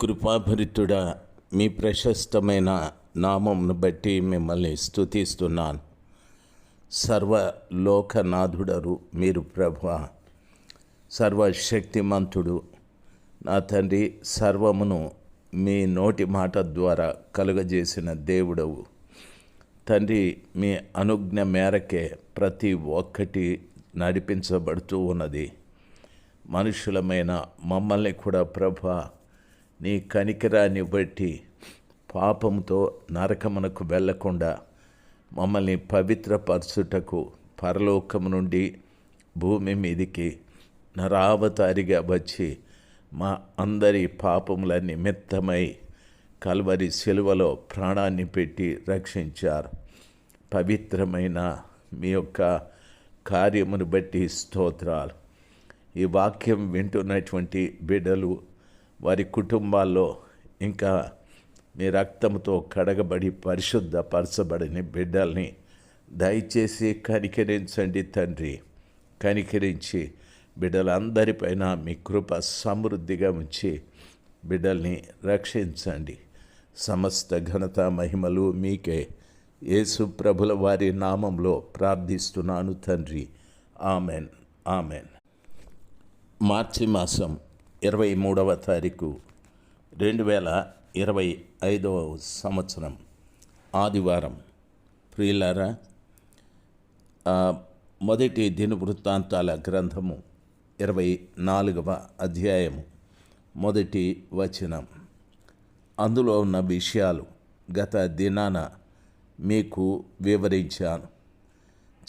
కృపాభరితుడా మీ ప్రశస్తమైన నామంను బట్టి మిమ్మల్ని స్తుతిస్తున్నాను. సర్వలోకనాథుడరు మీరు ప్రభు సర్వశక్తిమంతుడు. నా తండ్రి సర్వమును మీ నోటి మాట ద్వారా కలుగజేసిన దేవుడవు. తండ్రి మీ అనుజ్ఞ మేరకే ప్రతి ఒక్కటి నడిపించబడుతూ ఉన్నది. మనుషులమైన మమ్మల్ని కూడా ప్రభ నీ కనికరాన్ని బట్టి పాపంతో నరకమునకు వెళ్ళకుండా మమ్మల్ని పవిత్రపరచుటకు పరలోకము నుండి భూమి మీదికి నరావతారిగా వచ్చి మా అందరి పాపముల నిమిత్తమై కల్వరి శిలువలో ప్రాణాన్ని పెట్టి రక్షించారు. పవిత్రమైన మీ యొక్క కార్యమును బట్టి స్తోత్రాలు. ఈ వాక్యం వింటున్నటువంటి బిడ్డలు వారి కుటుంబాల్లో ఇంకా మీ రక్తంతో కడగబడి పరిశుద్ధపరచబడిన బిడ్డల్ని దయచేసి కనికరించండి తండ్రి. కనికరించి బిడ్డలందరిపైన మీ కృప సమృద్ధిగా ఉంచి బిడ్డల్ని రక్షించండి. సమస్త ఘనత మహిమలు మీకే. యేసు ప్రభుల వారి నామంలో ప్రార్థిస్తున్నాను తండ్రి. ఆమెన్. ఆమెన్. మార్చి మాసం ఇరవై మూడవ తారీఖు రెండు వేల ఇరవై ఐదవ సంవత్సరం ఆదివారం. ప్రియులారా మొదటి దినవృత్తాంతాల గ్రంథము ఇరవై నాలుగవ అధ్యాయము మొదటి వచనం. అందులో ఉన్న విషయాలు గత దినాన మీకు వివరించాను.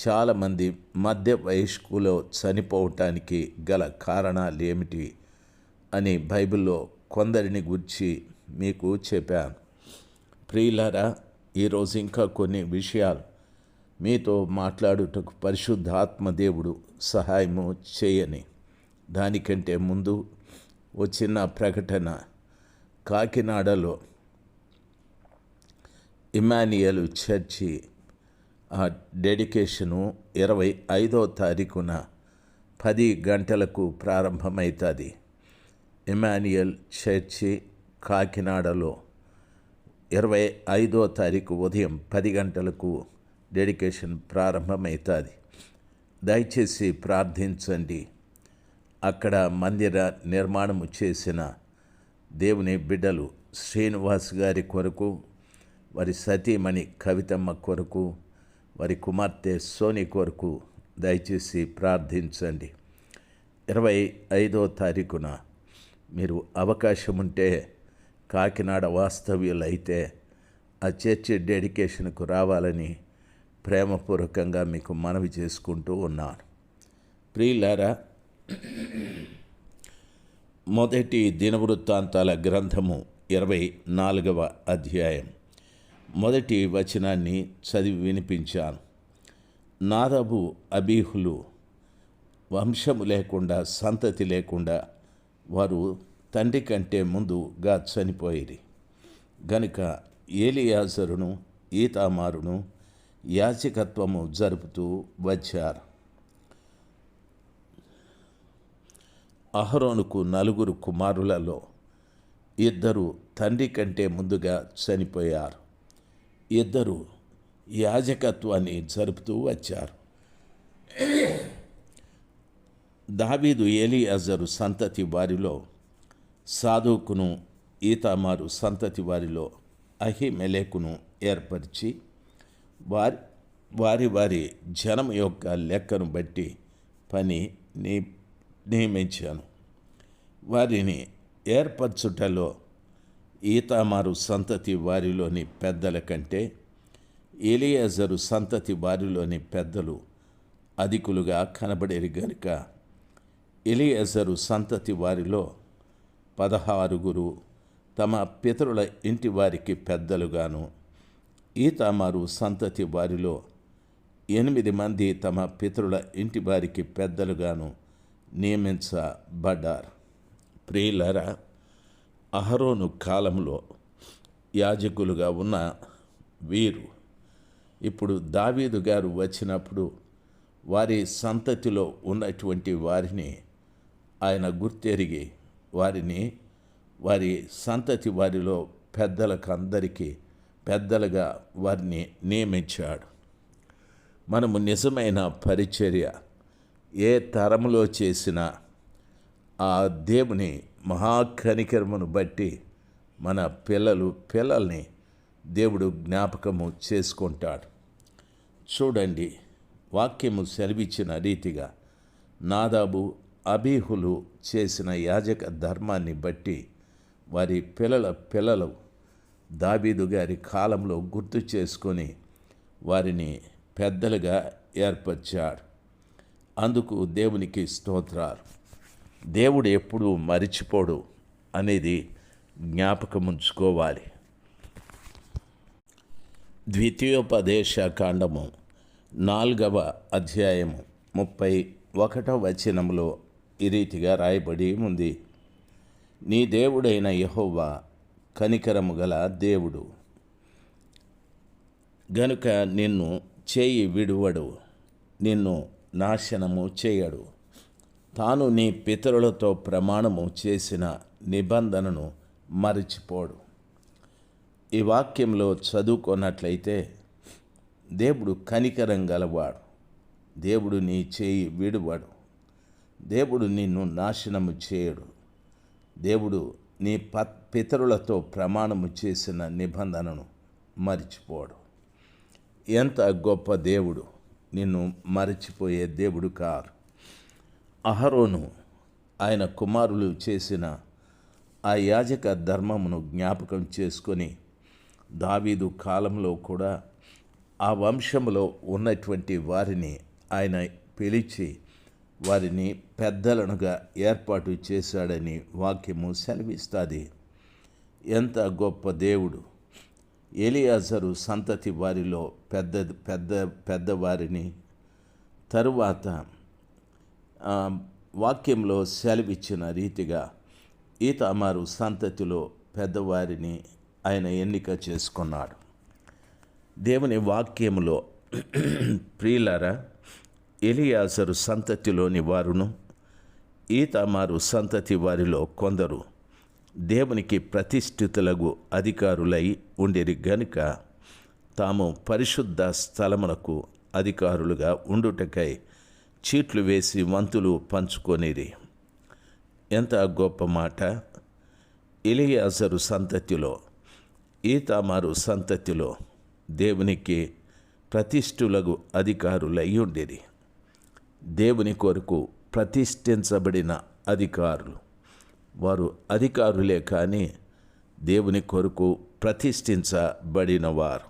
చాలామంది మధ్య వయస్కులో చనిపోవటానికి గల కారణాలు ఏమిటి అని బైబిల్లో కొందరిని గురించి మీకు చెప్పాను. ప్రియులారా ఈరోజు ఇంకా కొన్ని విషయాలు మీతో మాట్లాడుటకు పరిశుద్ధాత్మ దేవుడు సహాయము చేయని దానికంటే ముందు వచ్చిన ప్రకటన. కాకినాడలో ఇమానియల్ చర్చి ఆ డెడికేషను ఇరవై ఐదో తారీఖున పది గంటలకు ప్రారంభమవుతుంది. ఇమాన్యుయల్ చర్చి కాకినాడలో ఇరవై ఐదో తారీఖు ఉదయం పది గంటలకు డెడికేషన్ ప్రారంభమవుతుంది. దయచేసి ప్రార్థించండి. అక్కడ మందిర నిర్మాణము చేసిన దేవుని బిడ్డలు శ్రీనివాస్ గారి కొరకు వారి సతీమణి కవితమ్మ కొరకు వారి కుమార్తె సోని కొరకు దయచేసి ప్రార్థించండి. ఇరవై ఐదో తారీఖున మీరు అవకాశం ఉంటే కాకినాడ వాస్తవ్యులైతే ఆ చర్చి డెడికేషన్కు రావాలని ప్రేమపూర్వకంగా మీకు మనవి చేసుకుంటూ ఉన్నాను. ప్రియులారా మొదటి దినవృత్తాంతాల గ్రంథము ఇరవై నాలుగవ అధ్యాయం. మొదటి వచనాన్ని చదివి వినిపించాను. నాదబు అబీహులు వంశము లేకుండా సంతతి లేకుండా వారు తండ్రి కంటే ముందుగా చనిపోయిరి. గనుక ఏలియాజరును ఈతామారును యాచకత్వము జరుపుతూ వచ్చారు. అహరోనుకు నలుగురు కుమారులలో ఇద్దరు తండ్రి కంటే ముందుగా చనిపోయారు. ఇద్దరు యాజకత్వాన్ని జరుపుతూ వచ్చారు. దావీదు ఏలియాజరు సంతతి వారిలో సాధుకును ఈతామారు సంతతి వారిలో అహిమెలేకును ఏర్పరిచి వారి వారి వారి జనం యొక్క లెక్కను బట్టి పని నీ నియమించాను. వారిని ఏర్పరచుటలో ఈతామారు సంతతి వారిలోని పెద్దల కంటే ఎలియాజరు సంతతి వారిలోని పెద్దలు అధికులుగా కనబడేరు గనుక ఎలియజరు సంతతి వారిలో పదహారుగురు తమ పితరుల ఇంటి వారికి పెద్దలుగాను. ఈతామారు సంతతి వారిలో ఎనిమిది మంది తమ పితరుల ఇంటి వారికి పెద్దలుగాను నియమించబడ్డారు. ప్రియులరా అహరోను కాలంలో యాజకులుగా ఉన్న వీరు ఇప్పుడు దావీదు గారు వచ్చినప్పుడు వారి సంతతిలో ఉన్నటువంటి వారిని ఆయన గుర్తెరిగి వారిని వారి సంతతి వారిలో పెద్దలకు అందరికీ పెద్దలుగా వారిని నియమించాడు. మనము నిజమైన పరిచర్య ఏ తరములో చేసినా ఆ దేవుని మహాకనికరమును బట్టి మన పిల్లలు పిల్లల్ని దేవుడు జ్ఞాపకము చేసుకుంటాడు. చూడండి వాక్యము సెలవిచ్చిన రీతిగా నాదాబు అబీహులు చేసిన యాజక ధర్మాన్ని బట్టి వారి పిల్లల పిల్లలు దాబీదు గారి కాలంలో గుర్తు చేసుకొని వారిని పెద్దలుగా ఏర్పరిచాడు. అందుకు దేవునికి స్తోత్రాలు. దేవుడు ఎప్పుడూ మరిచిపోడు అనేది జ్ఞాపకం ఉంచుకోవాలి. ద్వితీయోపదేశ కాండము నాలుగవ అధ్యాయము ముప్పై ఒకటవ వచనంలో ఈ రీతిగా రాయబడి ఉంది. నీ దేవుడైన యహోవా కనికరము గల దేవుడు. గనుక నిన్ను చేయి విడువడు నిన్ను నాశనము చేయడు. తాను నీ పితరులతో ప్రమాణము చేసిన నిబంధనను మరచిపోడు. ఈ వాక్యంలో చదువుకున్నట్లయితే దేవుడు కనికరం గలవాడు. దేవుడు నీ చేయి విడువడు. దేవుడు నిన్ను నాశనము చేయడు. దేవుడు నీ ప పితరులతో ప్రమాణము చేసిన నిబంధనను మరిచిపోడు. ఎంత గొప్ప దేవుడు నిన్ను మరిచిపోయే దేవుడు కారు. అహరోను ఆయన కుమారులు చేసిన ఆ యాజక ధర్మమును జ్ఞాపకం చేసుకొని దావీదు కాలంలో కూడా ఆ వంశంలో ఉన్నటువంటి వారిని ఆయన పిలిచి వారిని పెద్దలనుగా ఏర్పాటు చేశాడని వాక్యము సెలవిస్తుంది. ఎంత గొప్ప దేవుడు. ఎలియాజరు సంతతి వారిలో పెద్ద పెద్ద పెద్దవారిని తరువాత వాక్యంలో సెలవిచ్చిన రీతిగా ఈతమారు సంతతిలో పెద్దవారిని ఆయన ఎన్నిక చేసుకున్నాడు. దేవుని వాక్యములో ప్రియులారా ఎలియాసరు సంతతిలోని వారును ఈతమారు సంతతి వారిలో కొందరు. దేవునికి ప్రతిష్ఠితులకు అధికారులై ఉండిరి గనుక తాము పరిశుద్ధ స్థలమునకు అధికారులుగా ఉండుటకై చీట్లు వేసి వంతులు పంచుకొనిరి ఎంత గొప్ప మాట! ఇలియాజరు సంతతిలో ఈతామారు సంతతిలో దేవునికి ప్రతిష్ఠులకు అధికారులై ఉండేది. దేవుని కొరకు ప్రతిష్ఠించబడిన అధికారులు. వారు అధికారులే కానీ దేవుని కొరకు ప్రతిష్ఠించబడిన వారు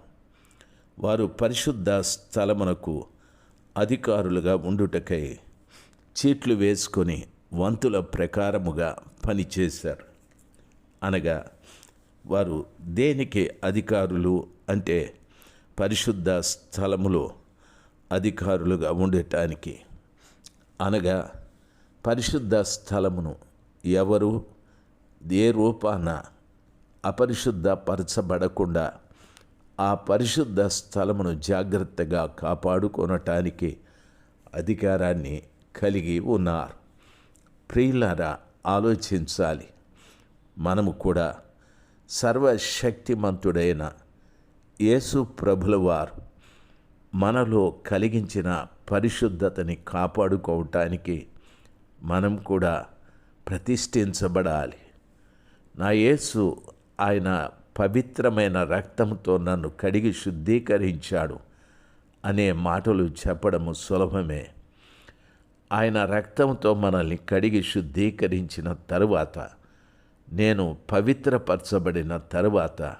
వారు పరిశుద్ధ స్థలమునకు అధికారులుగా ఉండుటకై చీట్లు వేసుకొని వంతుల ప్రకారముగా పనిచేశారు. అనగా వారు దేనికి అధికారులు అంటే పరిశుద్ధ స్థలములో అధికారులుగా ఉండటానికి అనగా పరిశుద్ధ స్థలమును ఎవరు ఏ రూపాన అపరిశుద్ధపరచబడకుండా ఆ పరిశుద్ధ స్థలమును జాగ్రత్తగా కాపాడుకొనటానికి అధికారాన్ని కలిగి ఉన్నారు. ప్రియులారా ఆలోచించాలి. మనము కూడా సర్వశక్తిమంతుడైన యేసు ప్రభుల వారు మనలో కలిగించిన పరిశుద్ధతని కాపాడుకోవటానికి మనం కూడా ప్రతిష్ఠించబడాలి. నా యేసు ఆయన పవిత్రమైన రక్తంతో నన్ను కడిగి శుద్ధీకరించాడు అనే మాటలు చెప్పడము సులభమే. ఆయన రక్తంతో మనల్ని కడిగి శుద్ధీకరించిన తరువాత నేను పవిత్రపరచబడిన తరువాత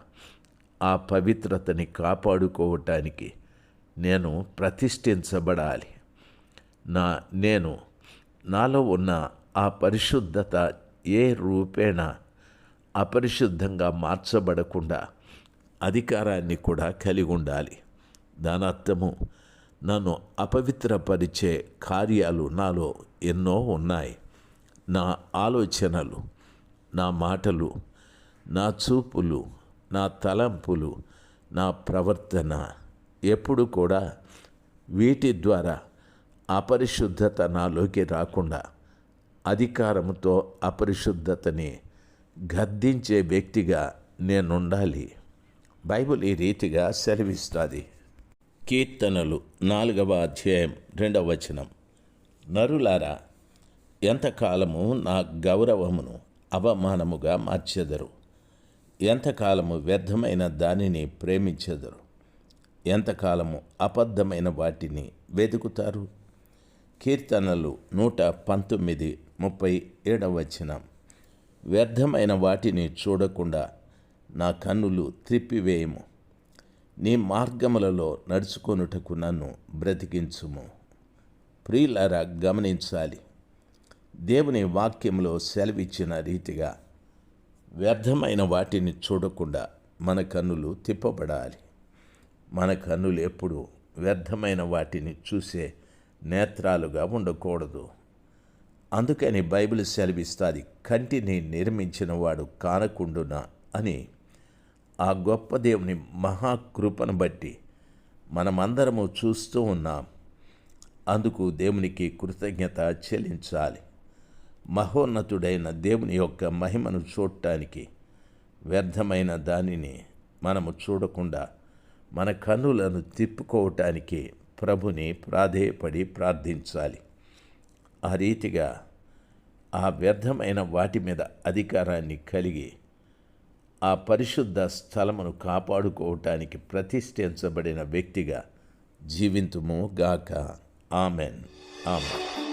ఆ పవిత్రతని కాపాడుకోవటానికి నేను ప్రతిష్ఠించబడాలి. నా నేను నాలో ఉన్న ఆ పరిశుద్ధత ఏ రూపేణ అపరిశుద్ధంగా మార్చబడకుండా అధికారాన్ని కూడా కలిగి ఉండాలి. దాని అర్థము నన్ను అపవిత్రపరిచే కార్యాలు నాలో ఎన్నో ఉన్నాయి. నా ఆలోచనలు నా మాటలు నా చూపులు నా తలంపులు నా ప్రవర్తన ఎప్పుడు కూడా వీటి ద్వారా అపరిశుద్ధత నాలోకి రాకుండా అధికారంతో అపరిశుద్ధతని గద్దించే వ్యక్తిగా నేనుండాలి. బైబిల్ ఈ రీతిగా సెలవిస్తుంది. కీర్తనలు నాలుగవ అధ్యాయం రెండవ వచనం. నరులారా ఎంతకాలము నా గౌరవమును అవమానముగా మార్చెదరు? ఎంతకాలము వ్యర్థమైన దానిని ప్రేమించెదరు? ఎంతకాలము అబద్ధమైన వాటిని వెతుకుతారు? కీర్తనలు నూట పంతొమ్మిది ముప్పై ఏడవ వచనం. వ్యర్థమైన వాటిని చూడకుండా నా కన్నులు త్రిప్పివేయము. నీ మార్గములలో నడుచుకొనుటకు నన్ను బ్రతికించుము. ప్రియులారా గమనించాలి. దేవుని వాక్యంలో సెలవిచ్చిన రీతిగా వ్యర్థమైన వాటిని చూడకుండా మన కన్నులు తిప్పబడాలి. మన కన్నులు ఎప్పుడు వ్యర్థమైన వాటిని చూసే నేత్రాలుగా ఉండకూడదు. అందుకని బైబిల్ సెలవిస్తుంది కంటిని నిర్మించిన వాడు కానకుండునా అని. ఆ గొప్ప దేవుని మహాకృపను బట్టి మనమందరము చూస్తూ ఉన్నాం. అందుకు దేవునికి కృతజ్ఞత చెల్లించాలి. మహోన్నతుడైన దేవుని యొక్క మహిమను చూడటానికి వ్యర్థమైన దానిని మనము చూడకుండా మన కన్నులను తిప్పుకోవటానికి ప్రభుని ప్రాధేయపడి ప్రార్థించాలి. ఆ రీతిగా ఆ వ్యర్థమైన వాటి మీద అధికారాన్ని కలిగి ఆ పరిశుద్ధ స్థలమును కాపాడుకోవటానికి ప్రతిష్ఠించబడిన వ్యక్తిగా జీవింతుము గాక. ఆమెన్. ఆమెన్.